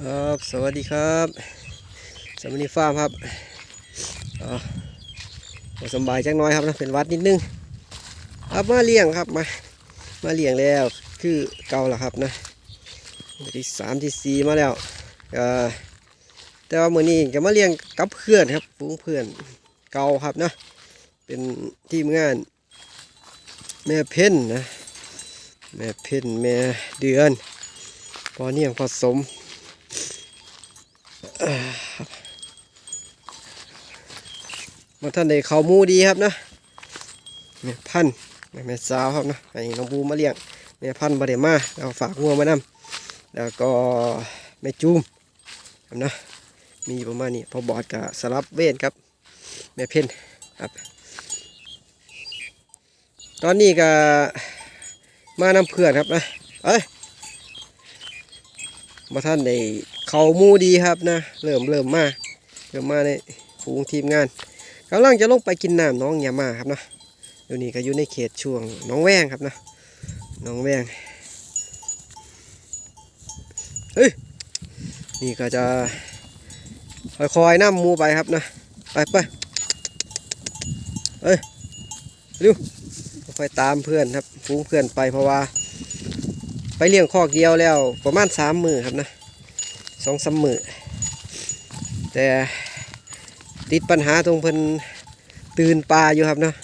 ครับสวัสดีครับสวัสดีฟาร์มครับอ๋อสบายจักน้อยครับนะเป็นวัดนิดนึงครับมาเลี้ยงครับมามาเลี้ยงแล้วคือเก่าแล้วครับนะที่สามที่สี่มาแล้วแต่ว่ามือนี้จะมาเลี้ยงกับเพื่อนครับฝูงเพื่อนเก่าครับนะเป็นทีมงาน แม่เพ่นนะแม่เพ่นแม่เดือนพอเนี่ยผสม มาท่านได้เขามูดีครับนะแม่พันธุ์แม่สาวครับนะให้น้องบูมาเลี้ยงแม่พันธุ์บาเดมาเอาฝากงัวมานำแล้วก็แม่จูมครับนะมีประมาณนี้พอบอดกับสลับเวนครับ แม่เพ่นครับ ตอนนี้ก็มานำเพื่อนครับนะเอ้ยมาท่านได้ เขามูดีครับนะ เริ่มเริ่มมาเริ่มมาในฝูงทีมงานกำลังจะลงไปกินน้ำน้องยามาครับเนาะอยู่นี่ก็อยู่ในเขตช่วงน้องแวงครับนะน้องแวงเฮ้ยนี่ก็จะคอยๆน้ำมูไปครับนะไปไปเอ้ยเร็วค่อยตามเพื่อนครับฟูงเพื่อนไปเพราะว่า ไปเลี้ยงคอกเดียวแล้วประมาณสามมือครับนะ สองสามมือแต่ติดปัญหาตรงเพิ่นตื่นปลาอยู่ครับเนาะ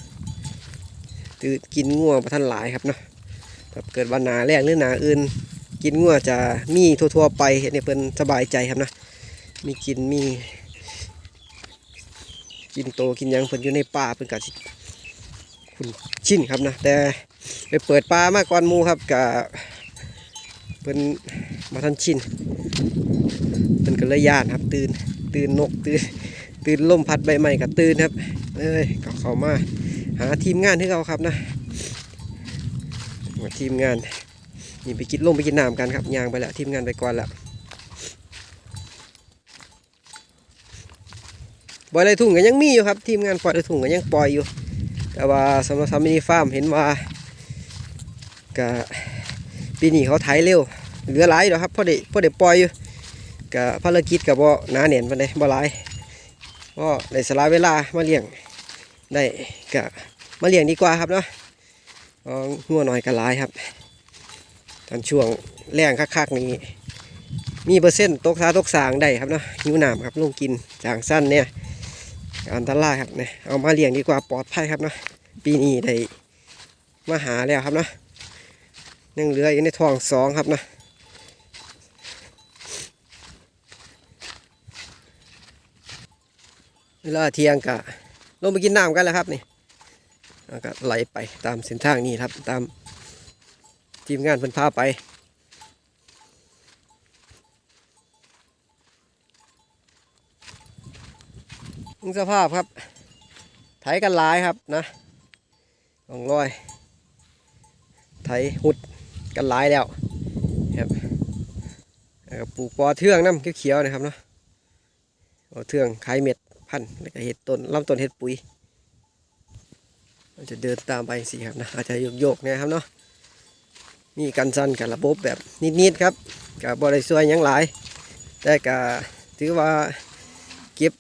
ตื่นกินง่วงประทันหลายครับเนาะเกิดวันหนาแรกหรือหนาอื่น กินง่วงจะมีทั่วๆไปเห็นให้เพิ่นสบายใจครับนะมีกินมีกินโตกินยังเพิ่นอยู่ในป่าเพิ่นกะสิคุณชินครับนะแต่ไปเปิดปลามาก่อนหมูครับกะเพิ่นมาทันชิน ก็เลยย่านครับ ตื่นตื่นนกตื่นตื่นลมพัดใบใหม่กับตื่นครับเอ้ยก็เข้ามาหาทีมงานที่เราครับนะทีมงานนี่ไปกินลมไปกินน้ำกันครับยางไปแล้วทีมงานไปก่อนแล้วปล่อยไรทุ่งก็ยังมีอยู่ครับ ทีมงานปล่อยไรทุ่งก็ยังปล่อยอยู่ แต่ว่าสำหรับทำมินิฟาร์มเห็นว่าก็ปีนี้เขาไถเร็วเหลือหลายอยู่ครับพอได้พอได้ปล่อยอยู่ กับภารกิจกับว่าหนาเนียนไปเลยบ่หลายก็ได้สละเวลามาเลี้ยงได้ก็มาเลี้ยงดีกว่าครับเนาะงัวหน่อยก็หลายครับตอนช่วงแรงคักๆนี้มีเปอร์เซ็นต์ตกซาตกสางได้ครับเนาะหิวน้ำครับลงกินจางสั้นเนี่ยอันตรายครับเนี่ยเอามาเลี้ยงดีกว่าปลอดภัยครับเนาะปีนี้ได้มาหาแล้วครับเนาะยังเหลืออยู่ในท้องสองครับเนาะ วลาเที่ยงกะลงไปกินน้ำกันแล้วครับนี่แล้วก็ไหลไปตามเส้นทางนี้ครับ ตามทีมงานเพิ่นพาไปสภาพครับ ไถกันหลายครับนะลองรอยไถหุดกันหลายแล้วครับปลูกปอเทืองน้ำเขียวๆนะครับเนาะปอเทืองขายเม็ด พันธุ์แล้วก็เห็ดต้นลำต้นเห็ดปุ๋ยมันจะเดินตามไปสิครับนะอาจจะโยกโยกๆนะครับเนาะมีกันสั้นกับระบบแบบนิดๆครับกับบริสุทธิ์ยังหลาย แต่ก็ถือว่าเก็บ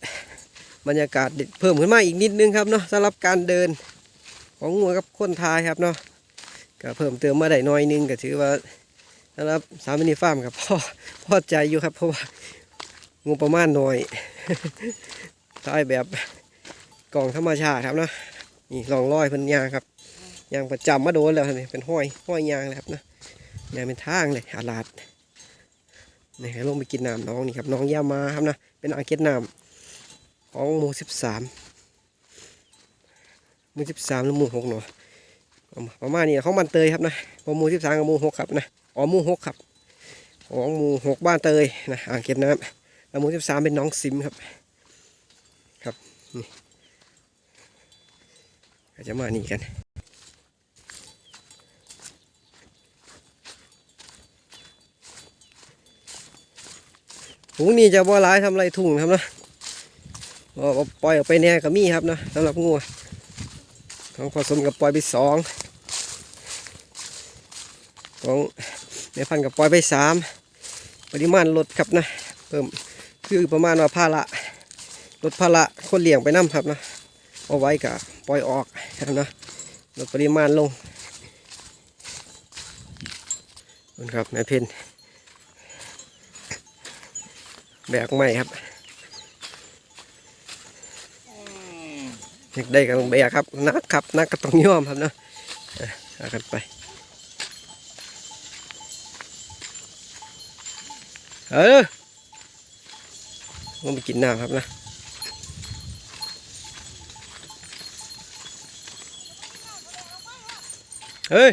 บรรยากาศเพิ่มขึ้นมาอีกนิดนึงครับเนาะสำหรับการเดินของงัวกับคนทายครับเนาะก็เพิ่มเติมมาได้หน้อยนึงก็ถือว่าสำหรับสามินิฟาร์มกับพ่อพอใจอยู่ครับเพราะว่างบประมาณน้อย ถ่ายแบบกล่องธรรมชาติครับเนาะนี่ลองร้อยเพิ่นยางครับยางประจำมาโดนแล้วนี่เป็นห้อยห้อยยางเลยครับนะยางเป็นทางเลยอาลาดนี่ให้ลงไปกินน้ำน้องนี่ครับน้องยามาครับนะเป็นอ่างเก็บน้ำของหมู่สิบสามหมู่สิบสามหรือหมู่หกเนาะประมาณนี้ของบ้านเตยครับนะขอหมู่สิบสามกับหมู่หกครับนะอ๋อหมู่หกครับของหมู่หกบ้านเตยนะอ่างเก็บน้ำแล้วหมู่สิบสามเป็นน้องซิมครับ ก็จะมานี่กันถุงนี้จะบ่หลายทำไรถุงครับนะปล่อยออกไปแน่ก็มีครับนะสำหรับงัวของผสมกับปล่อยไปสองของแม่พันกับปล่อยไปสามปริมาณลดครับนะเพิ่มคือประมาณว่าภาระ ลดภาระคนเลี้ยงไปน้ำครับนะเอาไว้กับปล่อยออกครับนะลดปริมาณลงนั่นครับแม่เพนแบกไม้ครับอยากได้กับแบกครับนักครับนักก็ต้องยอมครับเนาะเอากันไปเออลงไปกินน้ำครับนะ เฮ้ย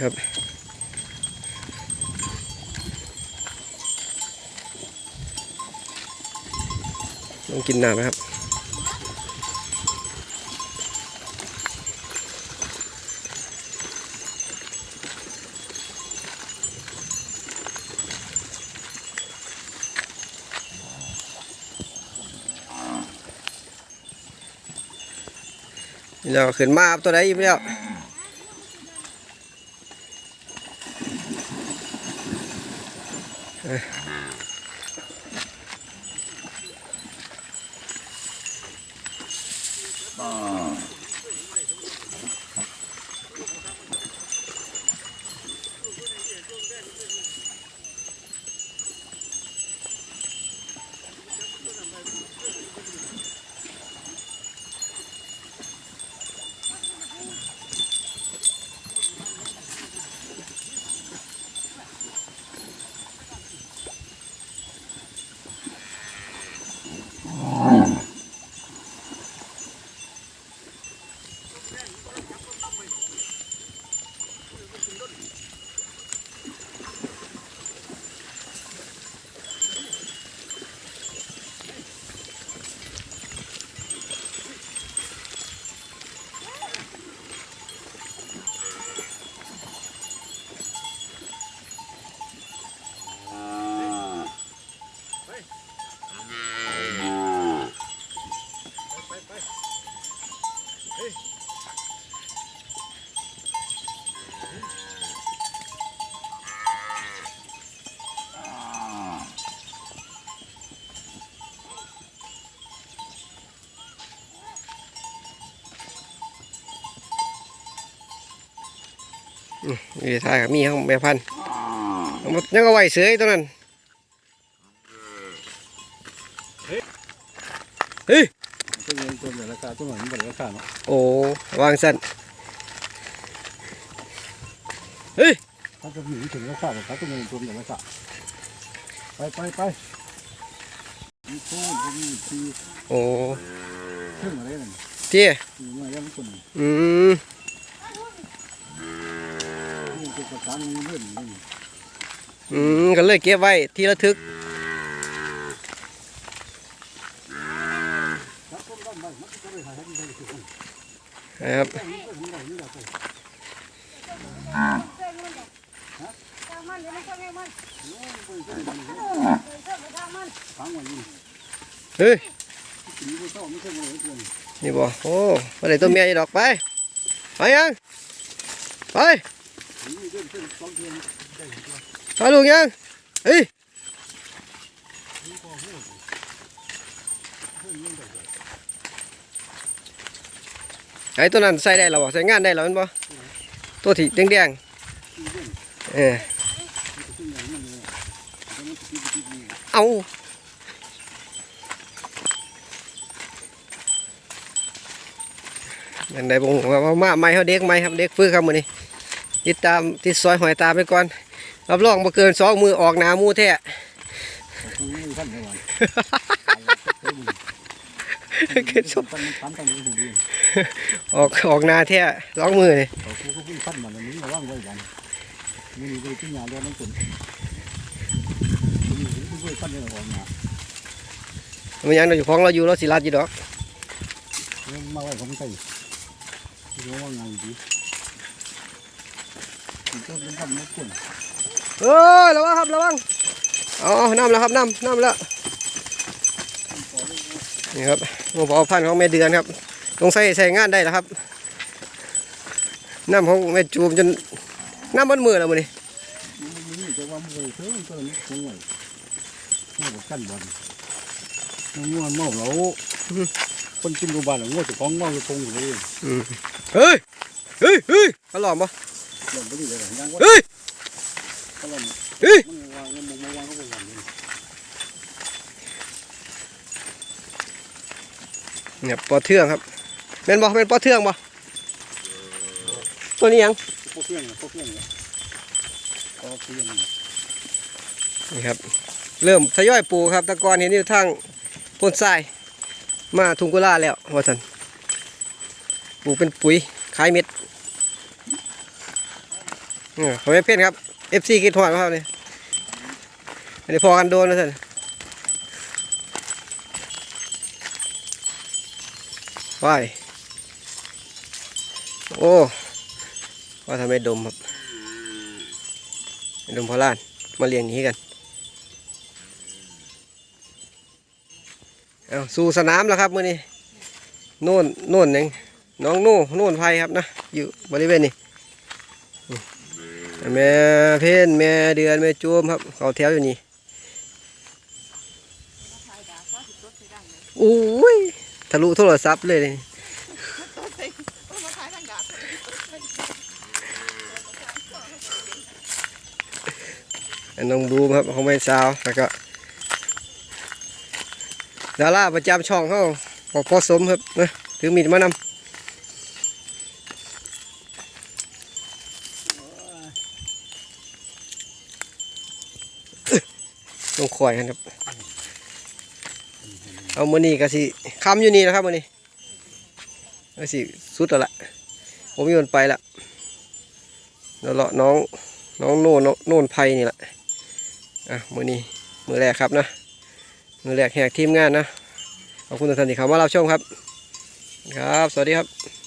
ครับลงกินน้ำนะครับ เดี๋ยวขึ้นมาครับตัวไหนอีกแล้วเอ้ ยนี่ท่ายกับมีของแม่พันธุ์เอามายังเอาไว้เสือตัวนั้นเฮ้ยตัวเงินตัวเหลือราคาตัวหน่อยมันเหลือราคาเนาะโอ้วางสั้นถ้าจะมีถึงราคาแต่ถ้าตัวเงินตัวเหลือราคาไปไปไปมีโค้งมีทีโอ้ขึ้นอะไรนั่นเที่ยมีเมื่ อยังคนอืมนี่เป็นนี่อืมก็เลยเก็บไว้ที่ระทึกครับต้นบ้านบ้านมันก็ไปหาให้ได้ทุกคนนะครับเฮ้ยมีไม่ต้องไม่ใช่อะไรเกินนี่บ่โอ้มาได้ตัวเมียอีดอกไป ไปยัง ไป นี่เรื่องเส้นสองเทียนไปลูกยังเฮ้ยไอ้ตัวนั้นใส่ได้แล้ ตัวที่แดงๆเออเอาอย่างใดบ่งว่าว่ามาไม่เขาเด็กไม่ครับเด็กฟื้นครับมื้อนี้ติดตามติดซอยหอยตามไปก่อนรับรองบ่เกินสองมือออกหน้าหมูแท้กูไม่ทันเลยวันตั้งตั้งตั้งหูดีออกออกหน้าแท้สองมือนี่เขากูก็เพิ่งฟันมันนี่ระวังไว้กันมีนี่ไปที่ยาเรื่องนั้นคนมีนี่ไปฟันเรื่องของมามันยังเราอยู่ของเราอยู่เราสิรัดอยู่ดอกมาไว้ของใส่รู้ว่าไงดีก็เป็นฟันไม่ควร เอ้ยระวังครับระวังอ๋อน้ำแล้วครับน้ำน้ำแล้วนี่ครับหัวเผาพันของแม่เดือนครับลงใส่ใส่งานได้แล้วครับน้ำของแม่จูมจนน้ำบนมือแล้วมื้อนี้มันนี่แต่ว่านกันบอลมันง่วงเมาแล้วคนกินดูบานง่วงจะของเมาจะคงอยู่เลยเฮ้ยเฮ้ยเฮ้ยเขาหลอมปะ หล่นไปดิเลยยังว่าเฮ้ยเขาหล่นเฮ้ยมันวางเงินมาวางเขาไปหล่นเลยเนี่ยปอเทืองครับเป็นบ่เป็นปอเทืองบ่ตัวนี้ยังพวกเพื่อนพวกเพื่อนเนี่ยพวกเพื่อนเนี่ยครับ เริ่มทยอยปูครับตะกอนเห็นอยู่ทางโพ้นทรายมาทุงกุลาแล้วว่าสันปลูกเป็นปุ๋ยขายเม็ด เออผมไม่เพ่นครับ FC คิดหอดมาครับเนี่ยอันนี้พอกันโดนนะท่านว้ายโอ้ว่าทำไมดมครับดมพอล้านมาเลี้ยงนี้กันเอาสู่สนามแล้วครับมื้อนี้โน่นโน่นหยังน้องโน่โน่นไพครับนะอยู่บริเวณนี้ แม่เพ่นแม่เดือนแม่จูมครับ เขาแถวอยู่นี่อุ้ยทะลุโทรศัพท์เลยนี่อันน้องบูมครับเของแม่สาวแล้วก็ดาราประจำช่องเขาพอพอสมครับนะถือมีดมานำ ต้องคอยกันครับ เอามือนี้ก็สิคำอยู่นี่นะครับมือนี้ก็สิสุดแล้วล่ะผมโยนไปละแล้วเลาะน้องน้องโน่นโน่นไผ่นี่แหละอะมือนี้มือแรกครับนะมือแรกแหกทีมงานนะขอบคุณทุกท่านที่เข้ามารับชมครับ ครับ สวัสดีครับ